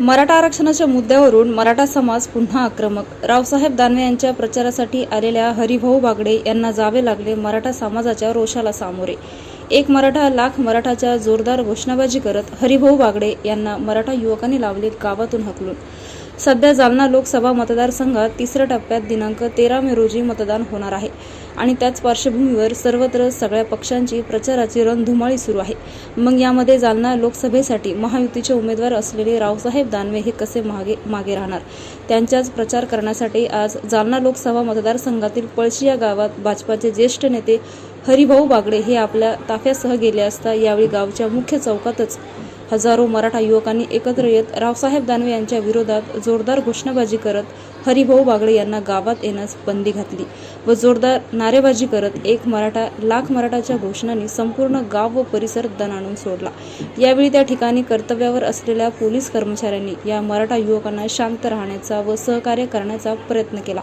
मराठा आरक्षणाच्या मुद्द्यावरून मराठा समाज पुन्हा आक्रमक. रावसाहेब दानवे यांच्या प्रचारासाठी आलेल्या हरिभाऊ बागडे यांना जावे लागले मराठा समाजाच्या रोषाला सामोरे. एक मराठा लाख मराठाच्या जोरदार घोषणाबाजी करत हरिभाऊ बागडे यांना मराठा युवकांनी लावले गावातून हकलून. सध्या जालना लोकसभा मतदारसंघात तिसऱ्या टप्प्यात दिनांक तेरा मे रोजी मतदान होणार आहे. आणि त्याच पार्श्वभूमीवर सर्वत्र सगळ्या पक्षांची प्रचाराची रणधुमाळी सुरू आहे. मग यामध्ये जालना लोकसभेसाठी महायुतीचे उमेदवार असलेले रावसाहेब दानवे हे कसे मागे मागे राहणार? त्यांच्याच प्रचार करण्यासाठी आज जालना लोकसभा मतदारसंघातील पळशी या गावात भाजपाचे ज्येष्ठ नेते हरिभाऊ बागडे हे आपल्या ताफ्यासह गेले असता यावेळी गावच्या मुख्य चौकातच हजारो मराठा युवकांनी एकत्र येत रावसाहेब दानवे यांच्या विरोधात जोरदार घोषणाबाजी करत हरिभाऊ बागडे यांना गावात येण्यास बंदी घातली व जोरदार नारेबाजी करत एक मराठा लाख मराठाच्या घोषणांनी संपूर्ण गाव व परिसर दणाणून सोडला. यावेळी त्या ठिकाणी कर्तव्यावर असलेल्या पोलीस कर्मचाऱ्यांनी या मराठा युवकांना शांत राहण्याचा व सहकार्य करण्याचा प्रयत्न केला.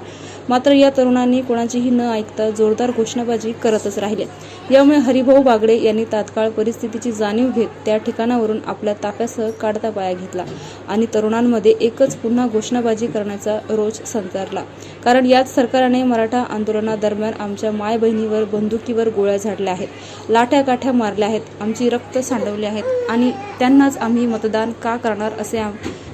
मात्र या तरुणांनी कोणाचीही न ऐकता जोरदार घोषणाबाजी करतच राहिले. यामुळे हरिभाऊ बागडे यांनी तात्काळ परिस्थितीची जाणीव घेत त्या ठिकाणावरून आपल्या ताफ्यासह काढता पाया घेतला आणि तरुणांमध्ये एकच पुन्हा घोषणाबाजी करण्याचा रोज रोष संचारला कारण याच सरकारने मराठा आंदोलनादरम्यान आमच्या माय बहिणीवर बंदुकीवर गोळ्या झाडल्या आहेत. लाठ्या काठ्या मारल्या आहेत. आमची रक्त सांडवले आहेत. आणि त्यांनाच आम्ही मतदान का करणार असे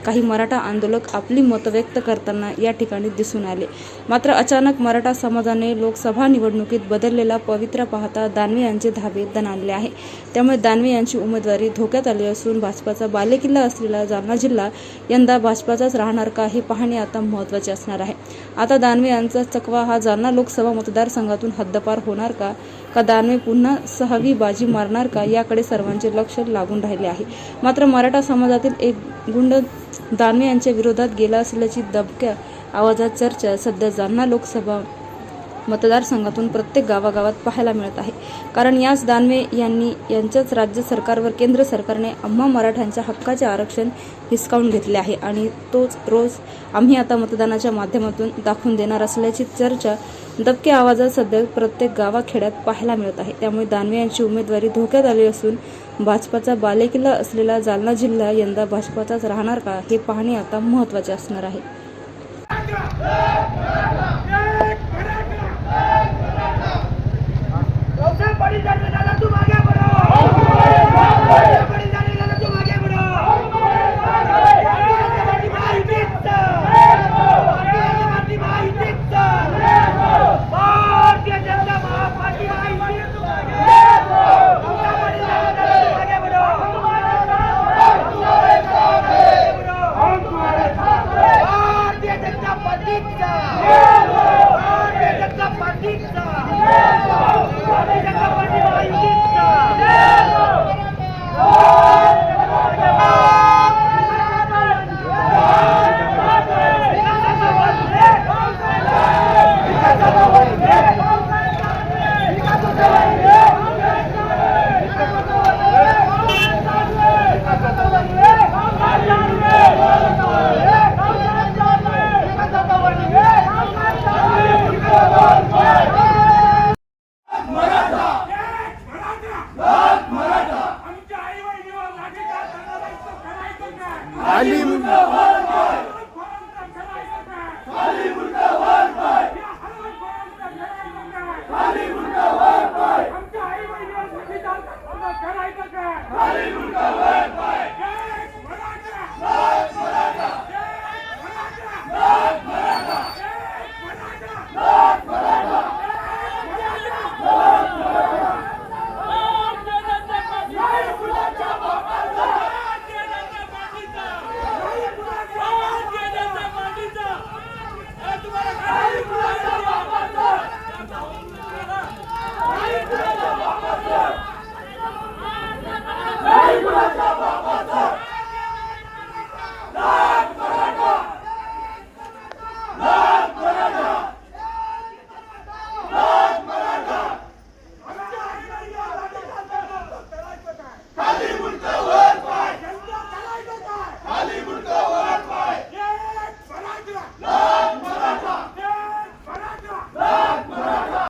काही मराठा आंदोलक आपली मतं व्यक्त करताना या ठिकाणी दिसून आले. मात्र अचानक मराठा समाजाने लोकसभा निवडणुकीत बदललेला पवित्रा पाहता दानवे यांचे धाबे दणाणले आहे. त्यामुळे दानवे यांची उमेदवारी धोक्यात आली असून भाजपाचा बालेकिल्ला असलेला जालना जिल्हा यंदा भाजपाचाच राहणार का हे पाहणे आता महत्त्वाचे असणार आहे. आता दानवे यांचा चकवा हा जालना लोकसभा मतदारसंघातून हद्दपार होणार का? का दानवे पुन्हा सहावी बाजी मारणार का? याकडे सर्वांचे लक्ष लागून राहिले आहे. मात्र मराठा समाजातील एक गुंड दानवे यांच्या विरोधात गेला असल्याची दबक्या आवाजात चर्चा सध्या जालना लोकसभा मतदारसंघातून प्रत्येक गावागावात पाहायला मिळत आहे. कारण याच दानवे यांनी यांच्याच राज्य सरकारवर केंद्र सरकारने आम्हा मराठ्यांच्या हक्काचे आरक्षण हिसकावून घेतले आहे आणि तोच रोज आम्ही आता मतदानाच्या माध्यमातून दाखवून देणार असल्याची चर्चा दबक्या आवाजात सध्या प्रत्येक गावाखेड्यात पाहायला मिळत आहे. त्यामुळे दानवे यांची उमेदवारी धोक्यात आली असून भाजपाचा बालेकिल्ला असलेला जालना जिल्हा यंदा भाजपाचाच राहणार का हे पाहणे आता महत्त्वाचे असणार आहे. America! आम्ही